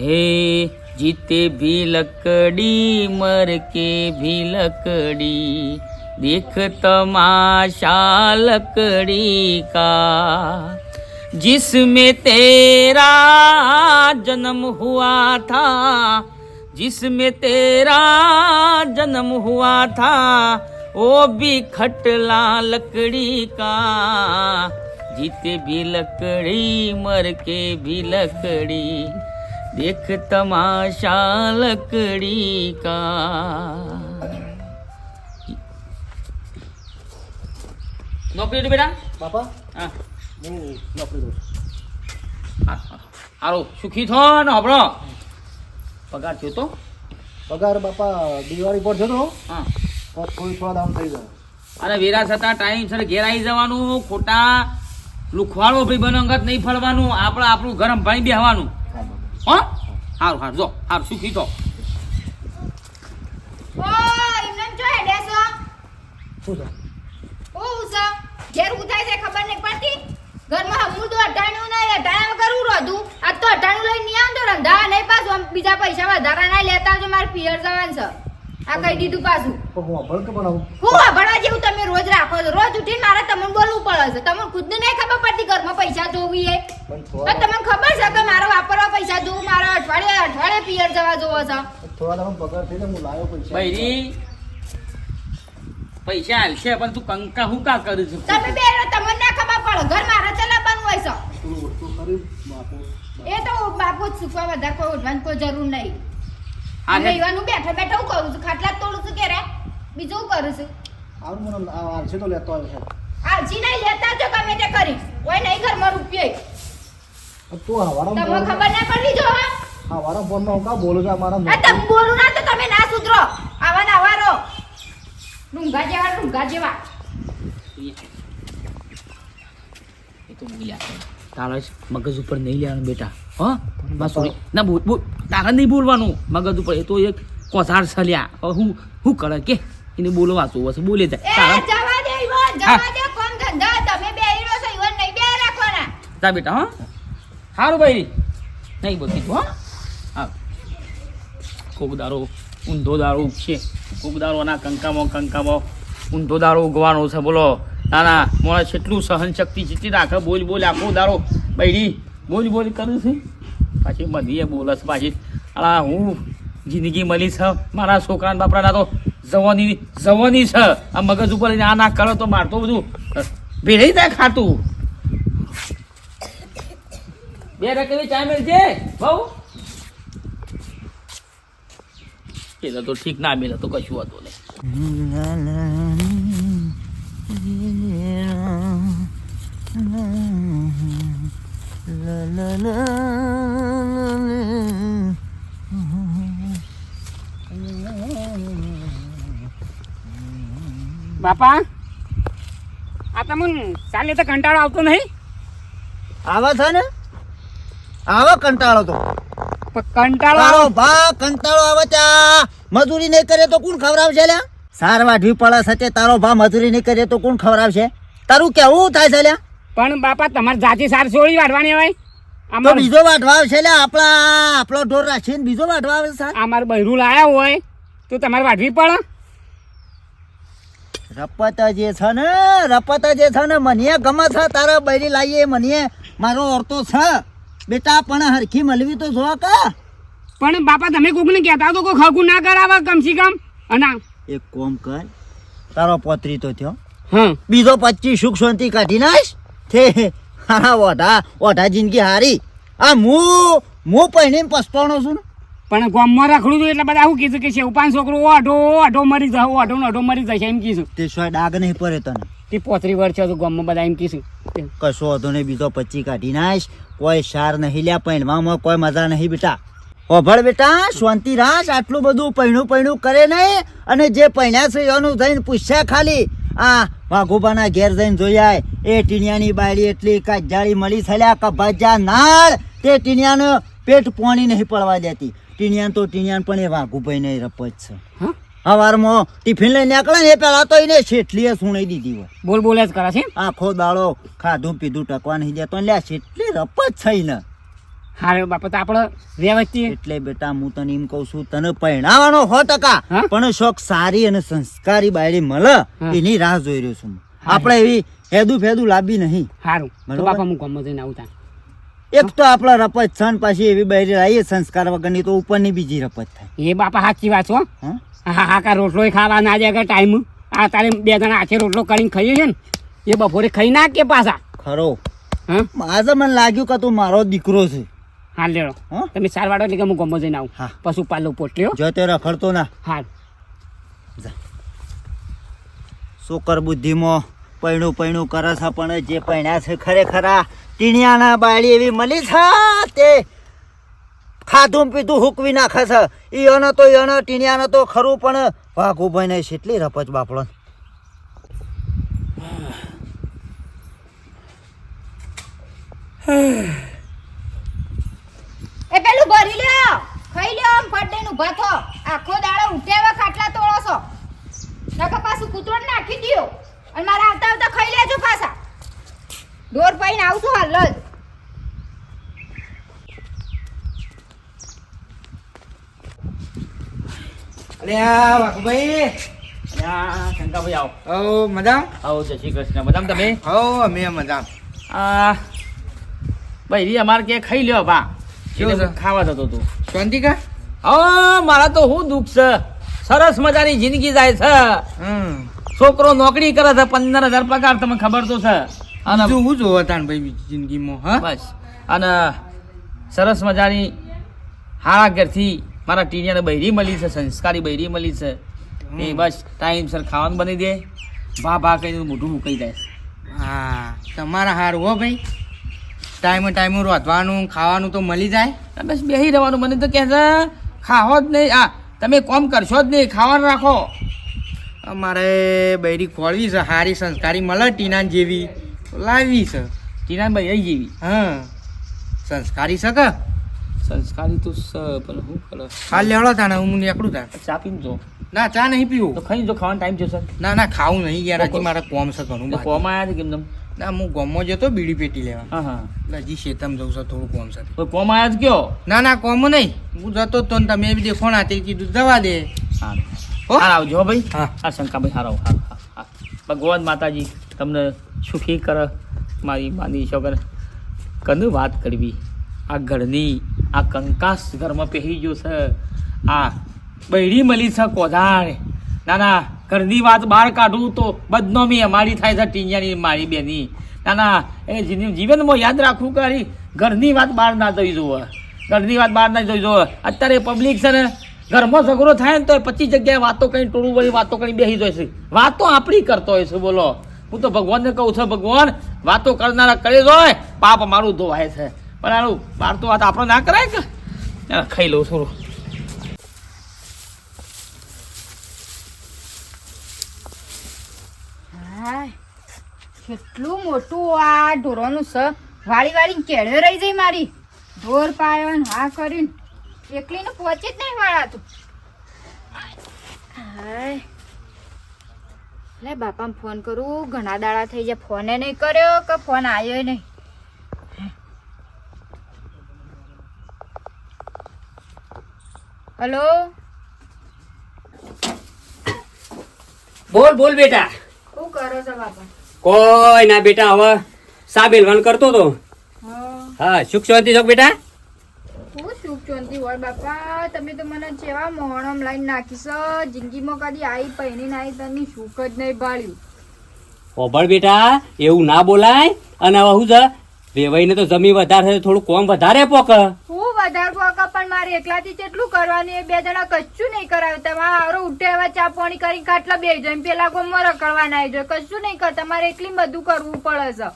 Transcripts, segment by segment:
हे। जीते भी लकड़ी, मर के भी लकड़ी। देख तमाशा लकड़ी का, जिसमें तेरा जन्म हुआ था। जिसमें तेरा जन्म हुआ था वो भी खटला लकड़ी का। जीते भी लकड़ी, मर के भी लकड़ी। देख तमाशा लकड़ी का નોકરી હતી બેટા બાપા હા હું નોકરી દઉં હારો સુખી થો ને હબળો પગાર થયો તો પગાર બાપા દિવાળી પર જતો હા તો થોડી થોડા દામ થઈ જાય અને વેરા થતા ટાઈમ સર ઘેર આવી જવાનું ખોટા લુખવાડો ભાઈ બનો અંગત નહીં ફરવાનું આપણે આપણું ગરમ પાણી બેહવાનું હા? હારું હારું જો હારું સુખી જો ઉસો ઘેર ઉતાય છે ખબર નહીં પડતી? ઘરમાં હું તો અટાણું નહીં અટાણા કરવું રોધું. આ તો અટાણું લઈને નહીં આવતો રંધા નહીં પાછું આમ બીજા પૈસા વધારા ના લેતા આવજો મારે પિયર જવાનું છે. આ કહી દીધું પાછું? હું અભળ કે બનાવું? હું વાભરવા જેવું તમે રોજ રાખો છો. રોજ ઉઠીને મારે તમને બોલવું પડે છે. તમને ખુદને નહીં ખબર પડતી ઘરમાં પૈસા જોવી એ. તો તમને ખબર છે કે મારે વાપરવા પૈસા જોવું મારે અઠવાડિયે અઠવાડિયે પિયર જવા જોવો છે? થોડા તમે પગાર થઈને હું લાવ્યો પૈસા. બૈરી પૈસા આવશે પણ તું કંકા હું કા કરું છું? તમે બે તમને ના ખબર પડે. ઘર મારે ચલાવવાનું હોય છે. એ તો બાપુ જ શીખવા વધારે કોઈ ઉઠવાની કોઈ જરૂર નહીં. હા અમે એવાનું બેઠા બેઠા હું કરું છું? ખાટલા તોડું છું કે રે બીજું કરું છું? આવું મને આ તો લેતો આવે છે આજી નહીં લેતા જો ગમે તે કરી. કોઈ નહીં ઘરમાં રૂપિયે તું હવારા તમને ખબર ના પડી જો હવે હવારા કા બોલું છું મારા તમે બોલું ના તો તમે ના સુધરો. આવા ને આવા રહો. ડુંગા જેવા ડુંગા જેવા. એ તો બોલ્યા છે. તારા મગજ ઉપર નહીં લેવાનું બેટા. હા? બાસુરી ના બોલ બોલ. તારા નહીં બોલવાનું. મગજ ઉપર એ તો એક કોસાર સલ્યા હું હું કરે કે? એને બોલવાતું હશે બોલે જાય તારા જવા દે ઈવન જવા દે કોમ ધંધા તમે બે હીરો છો ઈવન નહીં બે રાખવાના. જા બેટા હા. સારું ભાઈ. નહીં બોલતી હો. હા. કોક દારો ઊંધો દારો ઉગશે. કોક દારો ના કંકામાં કંકામાં ઊંધો દારો ઉગવાનો છે. બોલો. ના ના મોડા કેટલું સહન શક્તિ જેટલી રાખે બોલ બોલ. આખો દારો બૈરી. બોલ બોલ કરું છું પાછી મધીએ બોલસ પાછી અલા હું જિંદગી મળી છે મારા છોકરા બાપરાના તો જવાની જવાની છે આ મગજ ઉપર આ ના કરો તો મારતો બધું ભેળી જાય ખાતું બે રકેલી ચા મેળજે બહુ પેલા તો ઠીક ના મેળે તો કશું હતું નહીં બાપા આ તમને ચાલે તો કંટાળો આવતો નહીં. આવા છે ને? આવો કંટાળો તો. કંટાળો ભા કંટાળો આવે ત્યાં મજૂરી નહીં કરે તો કોણ ખવડાવશે લ્યા? સારવા ઢી પડે સચે તારો ભા મજૂરી નહીં કરે તો કોણ ખવડાવશે? તારું કેવું થાય છે લ્યા? પણ બાપા તમારે જાતિ સાર છોડી વાટવાની હોય? તો બીજો વાટવા આવશે એટલે આપણા આપણો ઢોર રાખીને બીજો વાટવા આવે સાહેબ. અમારે બહેરું લાયા હોય તો તમારે વાટવી પડે. રપત જે છે ને રપત જે છે ને મને ગમે છે તારા બૈરી લાવીએ મને મારો ઓરતો છે. બેટા પણ હરખી મળવી તો જો કા. પણ બાપા તમે કોકને કહેતા તો કોઈ ખગું ના કરાવે કમસી કમ. અને એક કોમ કર તારો પોતરી તો થયો. હા. બીજો પચીસ સુખ શાંતિ કાઢી નાખ. તે હા. ઓઢા ઓઢા જિંદગી હારી. આ હું હું પહેરીને પસ્તાણો છું ને. પણ ગામમાં રખડું હતું એટલે બધા શું કીધું કે શેવપાન છોકરો ઓઢો ઓઢો મરી જાય ઓઢો ને ઓઢો મરી જશે એમ કીધું. તે સોય ડાગ નહીં પડે તને. તે પોતરી વર્ષ છે તો ગામમાં બધા એમ કીધું. કશો હતો ને બીજો પચી કાઢી નાશ કોઈ સાર નહીં લ્યા પહેરવામાં કોઈ મજા નહીં બેટા. ઓભળ બેટા શાંતિ રાખ. આટલું બધું પૈણું પૈણું કરે નહીં. અને જે પહેણ્યા છે એનું થઈને પૂછ્યા ખાલી. આ વાઘોબાના ઘેર જઈને જોયા એ ટીણિયાની બાયડી એટલી કાજાળી મળી થયા કભાજા નાળ. તે ટીણિયાને પેટ પોણી નહીં પડવા દેતી. ટીણિયાન તો ટીણિયાન પણ એ વાઘુભાઈ ને રપત છે. સવારમાં ટિફિન લઈને નીકળે ને એ પેલા તો એને શેઠલીએ સુણી દીધી હોય. બોલ બોલે જ કરે છે આખો દાડો ખાધું પીધું ટકવા નહીં દેતો લ્યા કેટલી રપત થઈ ને. હારે બાપા તો આપણે વ્યવસ્થિત એટલે બેટા હું તને એમ કહું છું તને પરણાવવાનો હો ટકા પણ શોખ સારી અને સંસ્કારી બાયડી મળે એની રાહ જોઈ રહ્યો છું આપણે એવી હેદુ ફેદુ લાવી નહીં. સારું તો બાપા હું ગમે જઈને આવું એક તો આપણા રપત છન પાછી એવી બાયડી લાવીએ સંસ્કાર વગરની તો ઉપરની બીજી રપત થાય. એ બાપા સાચી વાત છો હા? હા કા રોટલો ખાવા ના જાય ટાઈમ. આ તારે બે જણા હાથે રોટલો કરીને ખાઈએ છે ને એ બપોરે ખાઈ નાખીએ પાછા. ખરો. હા? આજે મને લાગ્યું કે તું મારો દીકરો છે. હા લેડો. હા? તમે સાર વાળો એટલે કે હું ગમો જઈને આવું. હા. પશુ પાલો પોટલ્યો જો તે રખડતો ના. હા શુકર બુદ્ધિમાં? પૈણું પૈણું કરે છે પણ જે પૈણ્યા છે ખરેખર ટીણિયાના બાળી એવી મળી છે તે ખાધું પીધું હુકવી નાખે છે. ઈયોનો તો ઈયોનો ટીણિયાનો તો ખરું પણ વાઘુભાઈ ને કેટલી રપજ બાપડો. એ પેલું ભરી લ્યો ખાઈ લ્યો આમ ફટ દઈને ઊભા થો આખો દાડો ઉઠ્યા ખાટલા તોડો છો નકર પાછું કૂતરો નાખી દ્યો. અને મારા આવતા આવતા ખાઈ લેજો પાછા. ઢોર પાઈને આવશું હાલ જ અરે આ વાઘુભાઈ. આ શંકાભાઈ આવો. ઓ મજામ? આવો જય શ્રી કૃષ્ણ. તમે? હો અમે મજામ. આ ભાઈ અમારે ક્યાં ખાઈ લ્યો બા કેવું એટલે? ખાવા જતો તું શાંતિ કા હા મારા તો શું દુઃખ છે? સરસ મજાની જિંદગી જાય છે. છોકરો નોકરી કરે છે પંદર હજાર પગાર તમને ખબર તો છે. અને શું હું જોવો તાણ ભાઈ જિંદગીમાં હા? બસ. અને સરસ મજાની હારા ઘરથી મારા ટીનિયાને બૈરી મળી છે સંસ્કારી બૈરી મળી છે. એ બસ ટાઈમસર ખાવાનું બની દે. ભા ભા કહીને મોઢું મૂકી જાય. હા તમારા હારું હો ભાઈ. ટાઈમે ટાઈમે રોધવાનું ખાવાનું તો મળી જાય. બસ બેસી રહેવાનું. મને તો કહે છે ખાવો જ નહીં. આ તમે કોમ કરશો જ નહીં. ખાવાનું રાખો. અમારે બૈરી ખોળવી છે સારી સંસ્કારી મળે ટીના જેવી. લાવી છે. ટીના અહીં જેવી? હા. સંસ્કારી છે કે? સંસ્કારી તો સ પણ હું કરે? હાલ લેવડો તાને હું નીકળું તા ચા પીને જો. ના ચા નહીં તો પીવું ખાઈ જો ખાવાનો ટાઈમ છે સર ના ના ખાવું નહીં યાર હજી મારે કોમ છે ઘણું કોમ કોમાં આવ્યા છે કેમ તમે? ના હું ગોમમાં જતો બીડી પેટી લેવા. હા હા. એટલે હજી શેતમ જવું છે થોડું કોમ છે કોમ આયા જ કયો ના ના કોમ નહીં. હું જતો તો ને તમે બી દેખો ના તે કીધું જવા દે. હા? આવજો ભાઈ. હા. હા શંકાભાઈ હારો હા હા. હા ભગવાન માતાજી તમને સુખી કર? મારી માની છોકર કનું વાત કરવી? આ ઘરની આ કંકાસ ઘરમાં પહેરી ગયો છે. આ બૈરી મળી છે કોધાર ના ના ઘરની વાત બહાર કાઢું તો બદનામી અમારી થાય છે ટીંજાની મારી બેની. ના ના એ જીવનમાં યાદ રાખવું કરી. ઘરની વાત બહાર ના જોઈ જોવે ઘરની વાત બહાર ના જોઈ જોવે અત્યારે પબ્લિક છે ને, ઘરમાં ઝઘડો થાય ને તો પચીસ જગ્યાએ વાતો કરી ટોળું વળી વાતો કરી બેસી જાય છે. વાતો આપણી કરતો હોય છે, બોલો. હું તો ભગવાનને કહું છું, ભગવાન, વાતો કરનારા કરે હોય. પાપ મારું ધોવાય છે. પણ આનું બહાર તો વાત આપણે ના કરાય કે? ખાઈ લઉં થોડું. હાય. કેટલું મોટું આ ઢોરોનું છે વાળી વાળી કેળવે રહી જાય મારી. ઢોર પાયો ને હા એકલી એકલીને પહોંચે જ નહીં વાળાતું. હાય. લે બાપાને ફોન કરું. ઘણા દાડા થઈ જાય ફોને નહીં કર્યો કે ફોન આવ્યો નહીં. હલો? બોલ બોલ બેટા. કરો છો બાપા? કોઈ ના બેટા હવે સાબેલવાન કરતો તો હા. હા સુખ શાંતિ છો બેટા? હું સુખ શાંતિ હોય બાપા. તમે તો મને જેવા મોહણમ લાઈન નાખી છે જિંદગીમાં કદી આવી પહેરીને આવી તને સુખ જ નહીં ભાળ્યું. ઓભળ બેટા એવું ના બોલાય. અને હવે શું છે વેવાઈને તો જમી વધારે થોડું કોમ વધારે પોક. હું વધારે કોકા પણ મારે એકલાથી કેટલું કરવાનું એ બે જણા કશું નહીં કરાવ્યું તમારે હારો ઉઠે એવા ચા પાણી કરી ખાટલા બે જણ પેલા ગોમમાં રખડવાના આવી જાય કશું નહીં કર તમારે એટલી બધું કરવું પડે છે.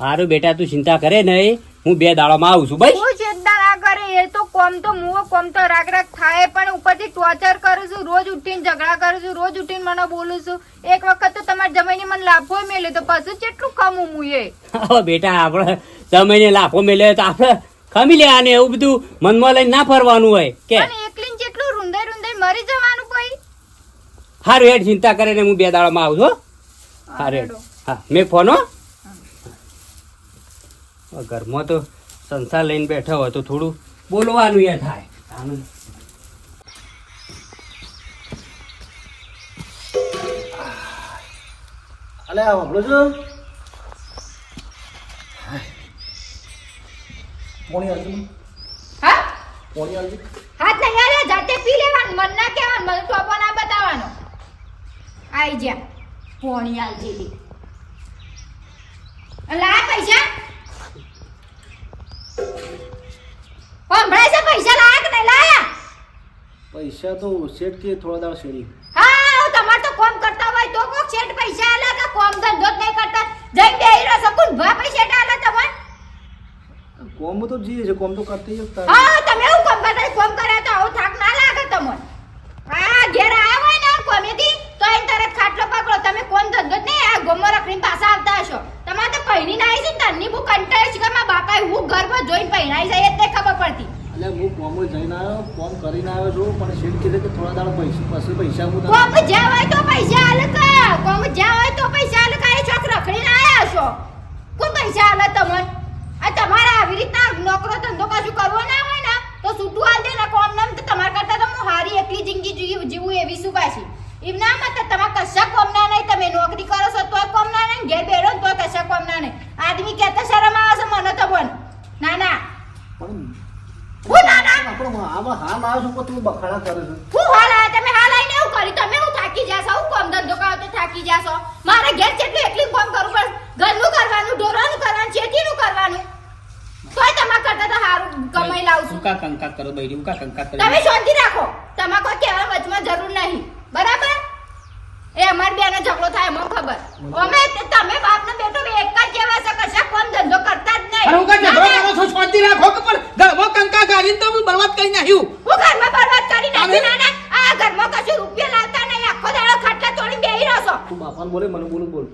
સારું બેટા તું ચિંતા કરે નહીં. હું બે દાડામાં આવું છું ભાઈ હું ચિંતા ના કરે એ તો કોમ તો મુઓ કોમ તો રાગ રાગ થાય પણ ઉપરથી ટોર્ચર કરું છું રોજ ઉઠીને ઝઘડા કરું છું રોજ ઉઠીને મને બોલું છું. એક વખત તો તમારે જમીન મને લાફો મેલ્યો તો પછી કેટલું કમું હું એ? બેટા આપણે સમયને લાફો મેલ્યો તો આપણે ખમી લે અને એવું બધું મનમાં લઈને ના ફરવાનું હોય. કે પણ જેટલું રૂંધાઈ રૂંધાઈ મરી જવાનું કોઈ? સારું હેડ ચિંતા કરે ને હું બે દાડામાં આવું છું હારું હેડ. હા મેં ફોન ઘરમાં તો સંસાર લઈને બેઠા હોય તો થોડું બોલવાનું એ થાય. અલે આ વાપરો છો? પોણી આવજો હા? પોણી આવજો હાથ નહીં આલે જાતે પી લેવાનું. મન ના કહેવાનું મને ટોપો ના બતાવવાનો. આઈ જા. પોણી આલજી લી. લા પૈસા? હમણાં છે પૈસા લાયા કે નહીં લાયા? પૈસા તો શેઠ કે થોડા દાવ શેરી. હા તમાર તો કોમ કરતા હોય તો કોક શેઠ પૈસા આલે કે કોમ ધંધો જ નહીં કરતા. જઈ બેહી રહ્યો સકુન ભા પૈસા કોમ તો જીએ છે કોમ તો કરતી જ હા તમે એવું કોમ કરતા કોમ કરે તો આવો થાક ના લાગે તમને. આ ઘેર આયા હોય ને કોમેથી તો એ તરત ખાટલો પકડો. તમે કોમ ધંધો જ નહીં આ ગોમો રખડીને પાછા આવતા હશો. તમારે તો પહેરી ના આવી છે ને તન્ની બહુ કંટાળી છે કે મારા બાપાએ હું ઘરમાં જોઈને પહેરાઈ જાય એટલે ખબર પડતી. એટલે હું કોમ જઈને આવ્યો કોમ કરીને આવ્યો છું પણ શેઠ કીધે કે થોડા દાડા પૈસા પછી પૈસા હું કોમ જ્યાં હોય તો પૈસા આલે કે. કોમ જ્યાં હોય તો પૈસા આલે કે છોક રખડીને આયા છો કોણ પૈસા આલે તમને આ તમારે આવી રીતના નોકરો ધંધો કશું કરવો ના હોય ને તો છૂટું આલ દે ને કોમ નામ તો તમારા કરતા તો હું હારી એકલી જિંદગી જીવ- જીવું એવી શું પાછી એમ ના મત તમારે કશા કોમ ના નહીં તમે નોકરી કરો છો તોય કોમ ના નહીં ઘેર બેઠો ને તોય કશા કોમ ના નહીં આદમી કહેતા શરમ આવે છે મને તો બોલ ના ના પણ હું ના ના આપણે આમાં હાલ આવ્યો છું પણ તું બખાડા કરે છે હું હાલ આયા તમે હાલ આઈને એવું કરી તમે હું થાકી જાશો હું કોમ ધંધો કરો તો થાકી જાશો મારે ઘેર જેટલું એકલી કોમ કરવું પડે ઘરનું કરવાનું ઢોરવાનું કરવાનું ખેતીનું કરવાનું તોય તમારા કરતા તો સારું ઉકા કંકા કરો બૈરી ઉકા કંકા કરો. તમે શાંતિ રાખો. તમારે કોઈ કહેવા વચમાં જરૂર નહીં. બરાબર? એ અમાર બેનો ઝઘડો થાય એમાં ખબર. અમે તમે બાપ ને બેટો એક જ જેવા છે કશા કોમ ધંધો કરતા જ નહીં. હું કાં ઝઘડો. કરો છો શાંતિ રાખો કે પણ ઘરમાં કંકા ગાળીને તો હું બરબાદ કરી નાખ્યું. હું ઘરમાં બરબાદ કરી નાખ્યું નાના. આ ઘરમાં કશું રૂપિયા લાવતા નહીં આખો દાડો ખાટલા તોડી બેહી રહો છો. તું બાપાને બોલે મને બોલું બોલ.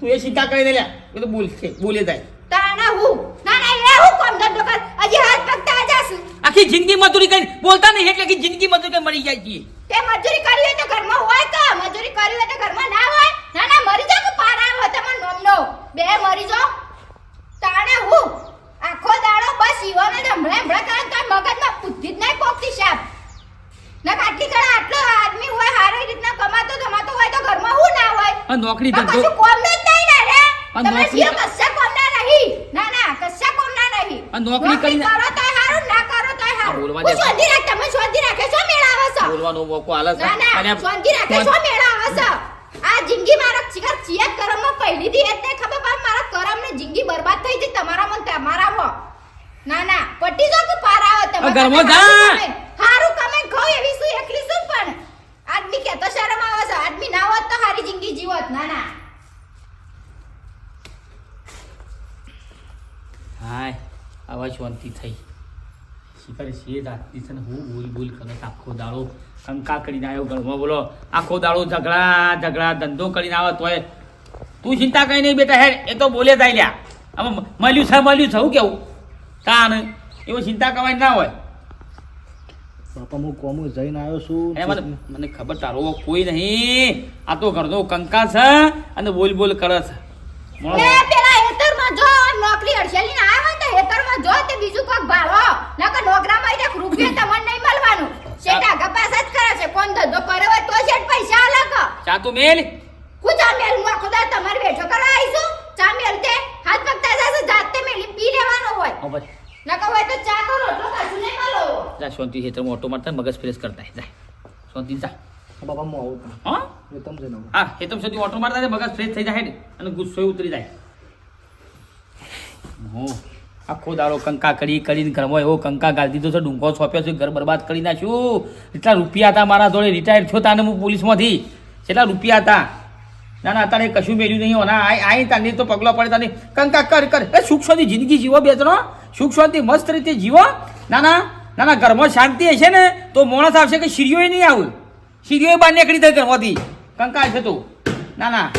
તું એ ચિંતા કરી દે લે એ તો બોલ છે બોલે જાય. તાણા હું? ના ના એ હું કોમ ધંધો કર? હજી હાથ પગતા જાશું આખી જિંદગી મજૂરી કરી બોલતા નહીં એટલે કે જિંદગી મજૂરી કરી મરી જાય છીએ. તે મજૂરી કરી હોય તો ઘરમાં હોય તો મજૂરી કરી હોય તો ઘરમાં ના હોય. ના ના મરી જાવ કે પારા હોય તમાર નોમનો. બે મરી જાવ તાણે હું? આખો દાડો બસ ઈવાને હમણાં હમણાં કરે તો મગજમાં બુદ્ધિ જ નહીં પોકતી સાહેબ. ના આટલી કડા આટલો આદમી હોય સારી રીતના કમાતો ધમાતો હોય તો ઘરમાં હું ના હોય? નોકરી ધંધો કશું કોમ જ નહીં ને રે. તમે કશા કોમ ના નહીં. ના ના કશા કોમ ના નહીં નોકરી કરો તોય હારું ના કરો તોય હારું બોલવા દે. શોધી રાખ તમે શોધી રાખે છો મેળાવો છો. બોલવાનો મોકો આલે છે. ના ના અને શાંતિ રાખે છો મેળાવો છો. આ જિંદગી મારા ચિકર ચિયત કરમમાં પહેલી દી એટલે ખબર પર મારા કરમ ને જિંદગી બરબાદ થઈ જઈ તમારા મન તમારામાં ના ના પટી જો કે પાર આવે આ ઘરમાં જા. હારું કમે ખાવ એવી શું એકલી શું પણ? આદમી કે તો શરમ આવે છે આદમી ના હોત તો હારી જિંદગી જીવત ના ના. હાય આવા શાંતિ થઈ. શિખર છે ને હું બોલ બોલ કરે છે આખો દાડો કંકા કરીને આવ્યો ઘરમાં બોલો આખો દાડો ઝઘડા ઝઘડા ધંધો કરીને આવે તોય. તું ચિંતા કઈ નહીં બેટા હેર એ તો બોલે થાય લ્યા આમાં મળ્યું છે મળ્યું છે હું કેવું? તાન એવું ચિંતા કરવાની ના હોય. બાપા હું કોમો જઈને આવ્યો છું. અને મને મને ખબર તારો કોઈ નહીં. આ તો ઘરનો કંકા છે અને બોલ બોલ કરે છે. પેલા હેતરમાં જો નોકરી હેતરમાં જો તે બીજું કોક ભાળો નકર નોકરામાં એક રૂપિયો તમને નહીં મળવાનું. શેઠ આગા પાછા જ કરે છે કોણ ધંધો કરે હોય તો શેઠ પૈસા અલગ ચા મેલ. કુજા મેલ હું ખુદા તમારે બેઠો કરવા આવીશું ચા મેલ તે હાથ પગતા જશે જાતે મેલી પી લેવાનો હોય. નકર હોય તો ચા કરો રોટલો કશું નહીં મળો જા શાંતિ ક્ષેત્રમાં ઓટો મારતા મગજ ફ્રેશ કરતા જા શાંતિ જા. બાબા હું આવું હા? સુધી ઓટો મારતા મગજ ફ્રેશ થઈ જાય ને અને ગુસ્સો ઉતરી જાય. હો. આખો દાડો કંકા કરી કરીને ઘરમાં એવો કંકા ગાળી દીધો છે, ડુંગો સોંપ્યો છે, ઘર બરબાદ કરી નાખ્યું. એટલા રૂપિયા હતા મારા જોડે રિટાયર થયો તાને હું પોલીસમાંથી. કેટલા રૂપિયા હતા? ના ના, તારે કશું મેળ્યું નહીં હોના આ આઈ તાને તો પગલો પડે તાને. કંકા, કર કર. એ સુખ શાંતિ જિંદગી જીવો બે ત્રણ સુખ શાંતિ મસ્ત રીતે જીવો. ના ના ના ના, ઘરમાં શાંતિ હશે ને, તો મોણસ આવશે કે સીડીઓ નહીં આવું. સીડીઓ બહાર નીકળી જાય ઘરમાંથી. કંકા છે તો. ના ના.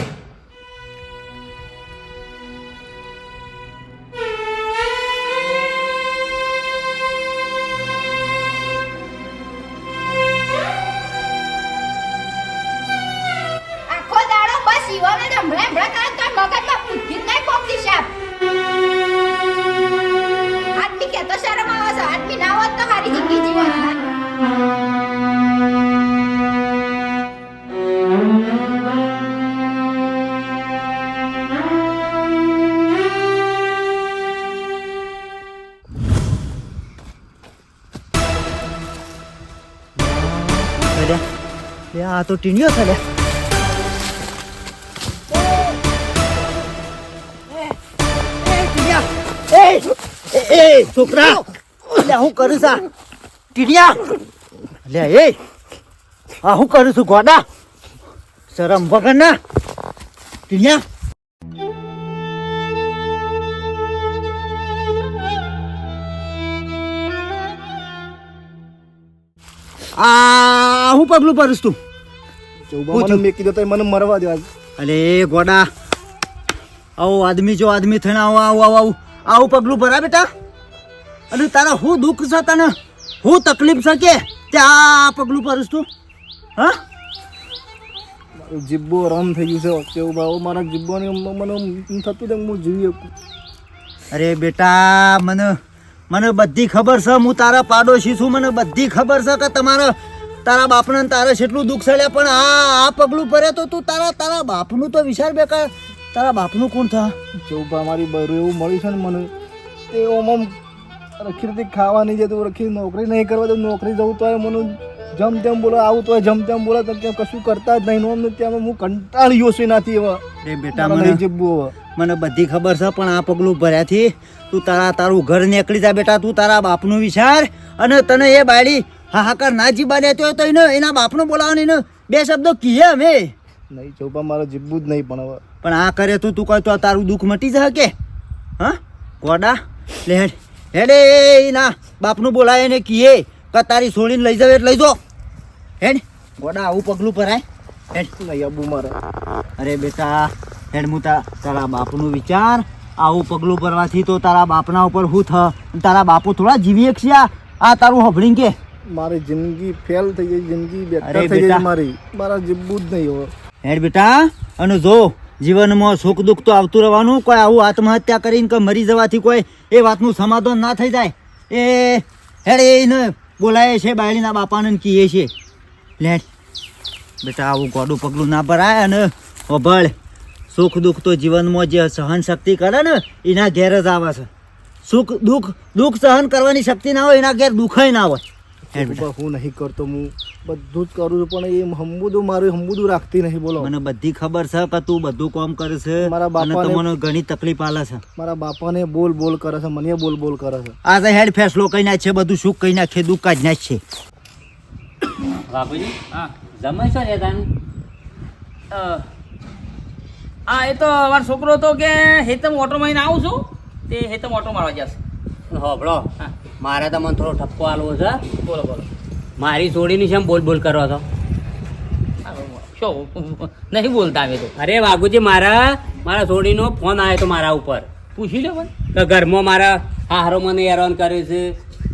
તો ટીણીઓ છે લે એ છોકરા. લે હું કરું આ? ટીણિયા. લે એ. આ હું કરું છું, ગોડા. શરમ વગર ના. ટીણિયા. આ, હું પગલું ભરીશ મને મેં કીધું તો મને મરવા દો અરે ગોડા. આવો આદમી જો આદમી થઈને આવો આવો આવો આવું. આવું પગલું ભરા બેટા. અને તારા હું દુઃખ છે તને? હું તકલીફ છે કે? ત્યાં પગલું ભરીશ તું. હા? જીબ્બો રમ થઈ ગયું છે. ચૌબા મારા જીબ્બોની મને થતું હતું હું જીવી અરે બેટા મને મને બધી ખબર છે. હું તારા પાડોશી છું. મને બધી ખબર છે કે તમારા તારા બાપને તારે જેટલું દુઃખ સળ્યા પણ આ આ પગલું ભરે તો તું તારા તારા બાપનું તો વિચાર બેકાર તારા બાપનું કોણ થા? જો મારી બરું એવું મળ્યું છે ને મને તે ઓમ ઓમ રખી રીતે ખાવા નહીં જતું રખી નોકરી નહીં કરવા તો નોકરી જવું તો મને જમ તેમ બોલો આવું તો જમ તેમ બોલો તો કે કશું કરતા જ નહીં નોમ ત્યાં હું કંટાળ્યો છું એનાથી હવે. એ બેટા મને જીવવું મને બધી ખબર છે પણ આ પગલું ભર્યાથી તું તારા તારું ઘર નીકળી જા બેટા તું તારા બાપનું વિચાર અને તને એ બાળી હાહાકાર ના જીબા લેતો તો એને એના બાપનું બોલાવાનો ને બે શબ્દો કીએ અમે. નહીં ચોપા મારો જીવવું જ નહીં પણ હવે. પણ આ કરે તું તું કહે તો તારું દુઃખ મટી જશે કે? હા? ગોડા લે હેડ. હેડે એના બાપનું બોલાય એને કીએ. કે તારી છોડીને લઈ જાવ એટલે લઈ જો. હેડ. ગોડા આવું પગલું ભરાય. હેડ. નહીં અબુ મારે અરે બેટા હેડ હું તારા બાપનું વિચાર. આવું પગલું ભરવાથી તો તારા બાપના ઉપર હું થ તારા બાપુ થોડા જીવી એક આ. આ તારું હભળીને કે? મારી જિંદગી ફેલ થઈ ગઈ જિંદગી બેકાર થઈ. ગઈ મારી. મારા જીવવું જ નહીં હોય હેડ બેટા અને જો જીવનમાં સુખ દુઃખ તો આવતું રહેવાનું કોઈ આવું આત્મહત્યા કરીને કે મરી જવાથી કોઈ એ વાતનું સમાધાન ના થઈ જાય. એ હેડ એને બોલાય છે બાયડીના બાપાને કહીએ છે. લેટ બેટા આવું ગોડું પગલું ના ભરાય અને અભળ. સુખ દુઃખ તો જીવનમાં જે સહન શક્તિ કરે ને એના ઘેર જ આવે છે. સુખ દુઃખ દુઃખ સહન કરવાની શક્તિ ના હોય એના ઘેર દુઃખ ના હોય. બેટા હું નહીં કરતો હું બધું જ કરું છું પણ એ હંબુદું મારું હંબુદું રાખતી નહીં બોલો. મને બધી ખબર છે કે તું બધું કામ કરે છે મારા બાપા બાપાને- તમને ઘણી તકલીફ આલે છે. મારા બાપાને બોલ બોલ કરે છે મને બોલ બોલ કરે છે. આ તો હેડ ફેસલો કઈ નાખે છે બધું સુખ કઈ નાખે દુઃખ કાઢ નાખ. છે બાપુજી હા જમાઈ છો ને તાન? હા એ તો અમારો છોકરો તો કે હેતમ ઓટો મારીને આવું છું તે હેતમ ઓટો મારવા જશે. હોભળો હા. મારે તો મને થોડો ઠપકો આલવો છે. બોલો બોલો. મારી છોડીની છે બોલ બોલ કરો છો? નહીં બોલતા આવે તો. અરે વાઘુજી મારા મારા છોડીનો ફોન આવ્યો તો મારા ઉપર. પૂછી લો કે ઘરમાં મારા હારો મને હેરાન કરે છે?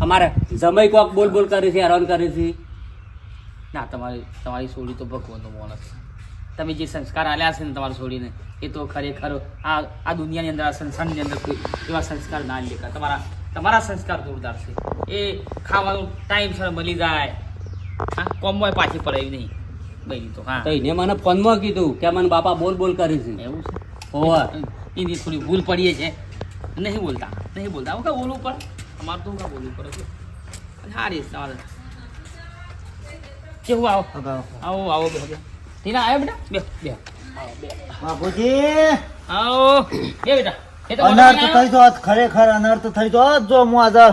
અમારા જમાઈ કોક બોલ બોલ કરે છે હેરાન કરે છે? ના તમારી તમારી છોડી તો ભગવાનનો માણસ તમે જે સંસ્કાર આલ્યા છે ને તમારી છોડીને એ તો ખરેખર આ આ દુનિયાની અંદર આ સંસારની અંદર કોઈ એવા સંસ્કાર ના લેખા તમારા તમારા સંસ્કાર જોરદાર છે. એ ખાવાનું ટાઈમસર મળી જાય. હા કોમમાં પાછી પડે એવી નહીં. બની તો હા. તો એને મને ફોનમાં કીધું કે મને બાપા બોલ બોલ કરે છે. એવું છે? હોવા. એની થોડી ભૂલ પડીએ છે. નહીં બોલતા નહીં બોલતા. હું કાં બોલવું પડે? અમારે તો હું કાં બોલવું પડે? છે સારી સારું કેવું આવો? આવો આવો બે બે ટીના આવ્યો બેટા? બે બે બાપુજી. આવો. બે બેટા. અનર્થ થઈ જોત ખરેખર અનર્થ થઈ જોત. જો હું આજે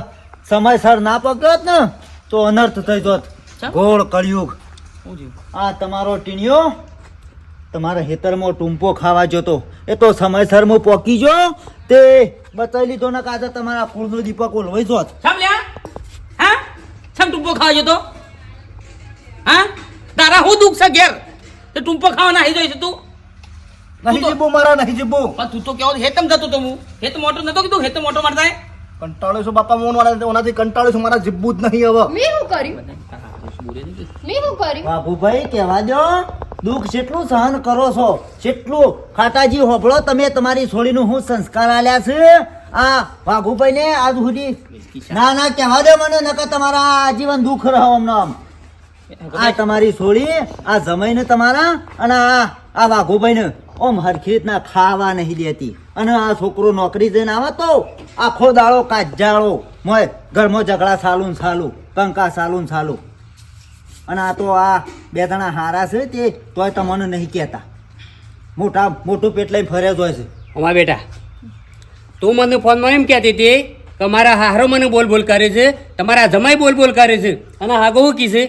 સમયસર ના પકડત ને તો અનર્થ થઈ જોત. ગોળ કળિયુગ. આ તમારો ટીણીયો તમારા હેતરમાં ટૂંપો ખાવા જતો. એ તો સમયસર હું પોકી જો તે બતાવી લીધો ને કાજે તમારા ફૂલનો દીપક ઓલવાઈ જોત. હા? સમ ટૂંપો ખાવા જતો? હા? તારા હું દુઃખ છે ઘેર? તે ટૂંપો ખાવા નાહી છે તું? નહીં જીબુ મારા નહીં જીબુ પણ તું તો કેવો હેતમ જતો તો હું. હેત મોટો નતો કીધું? હેત મોટો મારતા કંટાળો કંટાળ્યો છું બાપા મોન વાળા ઓનાથી કંટાળો છું મારા જીબુ જ નહીં હવે. મેં શું કર્યું. મેં શું કર્યું? બાબુભાઈ કહેવા દો દુઃખ જેટલું સહન કરો છો જેટલું ખાટાજી હોભળો તમે તમારી છોડીનું હું સંસ્કાર આલ્યા છે. આ વાઘુભાઈ ને આજ સુધી ના ના કહેવા દો મને નકર તમારા આજીવન દુઃખ રહો આમ આ તમારી છોડી આ જમાઈને તમારા અને આ આ વાઘુભાઈ ને ઓમ હરખી રીતના ખાવા નહીં દેતી. અને આ છોકરો નોકરી જઈને આવે તો આખો દાળો કાજાળો મોય ઘરમાં ઝઘડા સાલું સાલું કંકા સાલું ને સાલું. અને આ તો આ બે જણા હારા છે તે તોય તમને નહીં કહેતા. મોટા મોટું પેટ લઈને ફરે જ હોય છે. અમારા બેટા તું મને ફોનમાં એમ કહેતી હતી કે મારા હારો મને બોલ બોલ કરે છે તમારા જમાઈ બોલ બોલ કરે છે અને હાગો હું કી છે?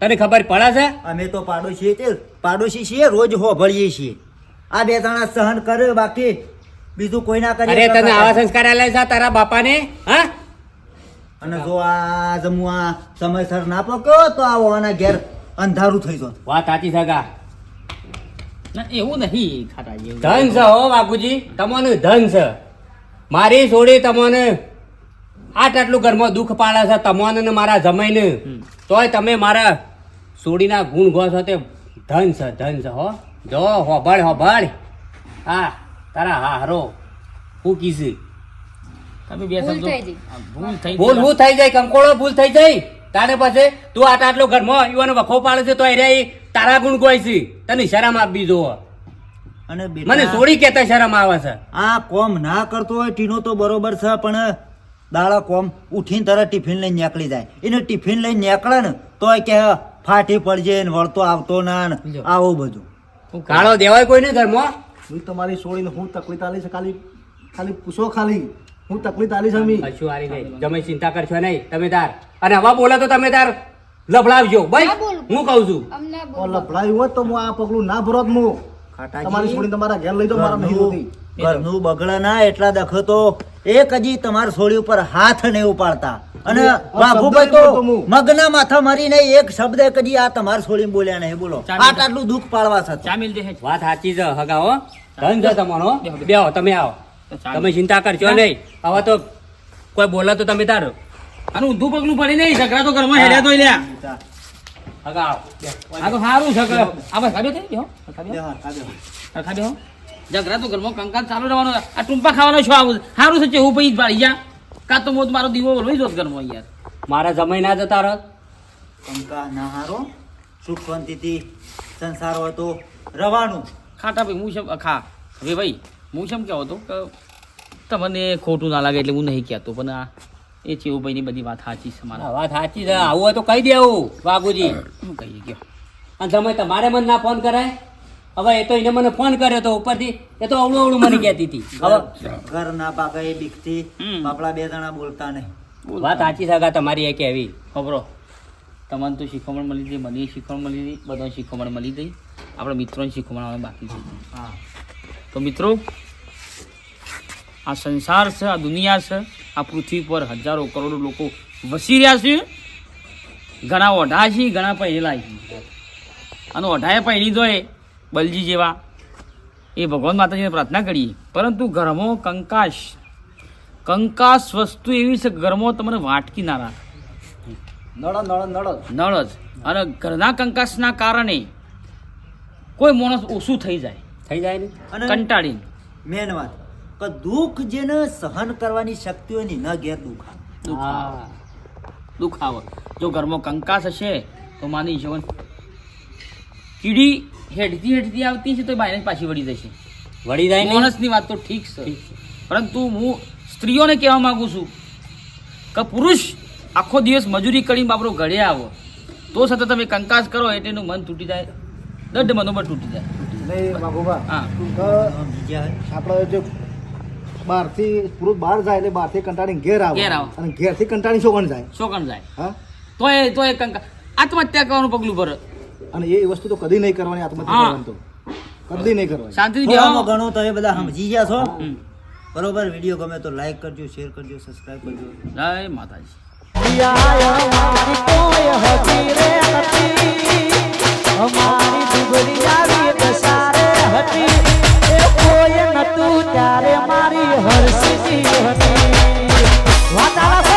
તને ખબર પડે છે? અમે તો પાડોશી પાડોશી છીએ રોજ હોભળીએ છીએ. આ બે જણા સહન કરે બાકી બીજું કોઈ ના કરે અરે તને આવા સંસ્કાર આલે છે તારા બાપાને? હા? અને જો આ જમુ આ સમયસર ના પક્યો તો આ ઓવાના ઘેર અંધારું થઈ જાય વાત સાચી સગા ના એવું નહીં ખાતા એવું. ધન છે હો બાપુજી. તમને ધન છે. મારી છોડી તમને આટ આટલું ઘરમાં દુઃખ પાડે છે તમને ને મારા જમાઈને. તોય તમે મારા સોડીના ગુણ ગો છો તે ધન છે ધન છે હો. જો હોભાળ હોભાળ. હા તારા હારો હું કીધું તમે બે ભૂલ થઈ ગઈ. ભૂલ થઈ ભૂલ થઈ જાય કંકોળો ભૂલ થઈ જાય. તારે પાસે તું આટ આટલો ઘરમાં યુવાનો વખો પાડે છે તો એ તારા ગુણ ગોય છે. તને શરમ આપવી જો અને મને છોડી કેતા શરમ આવે છે. આ કોમ ના કરતો હોય ટીનો તો બરોબર છે પણ દાડા કોમ ઉઠીને તરત ટિફિન લઈને નીકળી જાય. એને ટિફિન લઈને નીકળે ને તોય કે ફાટી પડજે ને વળતો આવતો ના ને આવું બધું. કાળો દેવાય કોઈ નહીં ઘરમાં હું તમારી છોડીને હું તકલીફ આલી છે ખાલી ખાલી પૂછો ખાલી. હું તકલીફ આલી છે મી કશું હારી નહીં. તમે ચિંતા કરશો નહીં. તમે તાર. અને હવા બોલે તો તમે તાર. લફડાવજો. ભાઈ હું કહું છું. લફડાવ્યું ઓ હોત તો હું આ પગલું ના ભરોત હું. તમારી છોડીને તમારા ઘેર લઈ દો મારા નહીં ઘરનું- બગડે ના એટલા દખો તો એક હજી તમારી સોળી ઉપર હાથ નહીં ઉપાડતા. અને બાબુભાઈ તો. મગના માથા મારીને એક શબ્દ કદી આ તમારી સોળી બોલ્યા નહીં. બોલો. આટ આટલું દુઃખ પાડવા દે વાત સાચી છે હગા ધન છે તમારો. બેહો તમે આવો. તમે ચિંતા કરજો નહીં. હવે તો કોઈ બોલે તો તમે તારો. આનું ઊંધું પગલું પડી નહીં ઝઘડા તો ઘરમાં હેડ્યા તો લ્યા. હગા આવો આ તો સારું છે આ બસ ખાબે થઈ ગયો ખાબે બે બે. ખાબે ઝઘડા તો ઘરમાં કંકાલ ચાલુ રહેવાનો આ ટૂંપા ખાવાનો છો આવું સારું છે હું પછી પાડી જા. કાં તો મોત મારો દીવો લઈ જોત ઘરમાં યાર. મારા જમાઈ ના જતા રહ. કંકા ના હારો. સુખ શાંતિથી સંસાર હોય તો રવાનું. ખાટા ભાઈ હું શેમ ખા. હવે ભાઈ હું શેમ કહેવો હતો કે તમને ખોટું ના લાગે એટલે હું નહીં કહેતો પણ આ એ ચેવુભાઈની બધી વાત સાચી છે મારા. વાત સાચી છે. આવું હોય તો કહી દેવું બાબુજી શું કહીએ ગયો અને તમે તમારે મને ના ફોન કરાય? હવે એ તો એને મને ફોન કર્યો તો ઉપરથી એ તો અવળું અવળું મને કહેતી હતી. હવે ઘર ના પાકે એ બીકથી આપણા બાપડા બે જણા બોલતા નહીં. વાત સાચી સગા તમારી એ કેવી ખબરો? તમને તો શીખવણ મળી હતી મને શીખવણ મળી હતી બધાને શીખવણ મળી હતી આપણા મિત્રોને શીખવણ બાકી છે. હા. તો મિત્રો આ સંસાર છે આ દુનિયા છે આ પૃથ્વી પર હજારો કરોડો લોકો વસી રહ્યા છે. ઘણા ઓઢા છે ઘણા પહેરેલા છે. અને ઓઢાએ પહેરી દોય બલજી જેવા. એ ભગવાન માતાજીને પ્રાર્થના કરીએ. પરંતુ ઘરમાં કંકાશ કંકાશ વસ્તુ એવી છે ઘરમાં તમને વાટકી ના રાખે. નળ નળ નળ નળ જ. અને ઘરના કંકાશના કારણે કોઈ માણસ ઓછું થઈ જાય. થઈ જાય ને? અને કંટાળી મેન વાત કે દુઃખ જેને સહન કરવાની શક્તિ હોય ને ન ઘેર દુઃખ આવે. દુઃખ આવે. દુઃખ આવે જો ઘરમાં કંકાશ હશે તો માની જીવન કીડી હેઠતી હેઠતી આવતી છે તો બાયને પાછી વળી જશે. વળી જાય માણસની વાત તો ઠીક છે. પરંતુ હું સ્ત્રીઓને કહેવા માગું છું કે પુરુષ આખો દિવસ મજૂરી કરીને બાપરો ઘરે આવો. તો છતાં તમે કંકાસ કરો એટલે એનું મન તૂટી જાય. દઢ મનોબળ તૂટી જાય. આપણે જો બહારથી પુરુષ બહાર જાય એટલે બહારથી કંટાળીને ઘેર આવે. ઘેર આવે. અને ઘેરથી કંટાળી શોકણ જાય. શોકણ જાય. હા? તોય તોય કંકા આત્મહત્યા કરવાનું પગલું ભરે. અને એ વસ્તુ તો કદી નહીં કરવાની આત્મહત્યા કરવાની તો. કદી નહીં કરવાની. શાંતિથી બેહો ઘણો તો એ બધા સમજી ગયા છો. બરોબર વીડિયો ગમે તો લાઈક કરજો શેર કરજો સબસ્ક્રાઇબ કરજો. જય માતાજી. ત્યારે મારી હરસી હતી. વાતાવરણ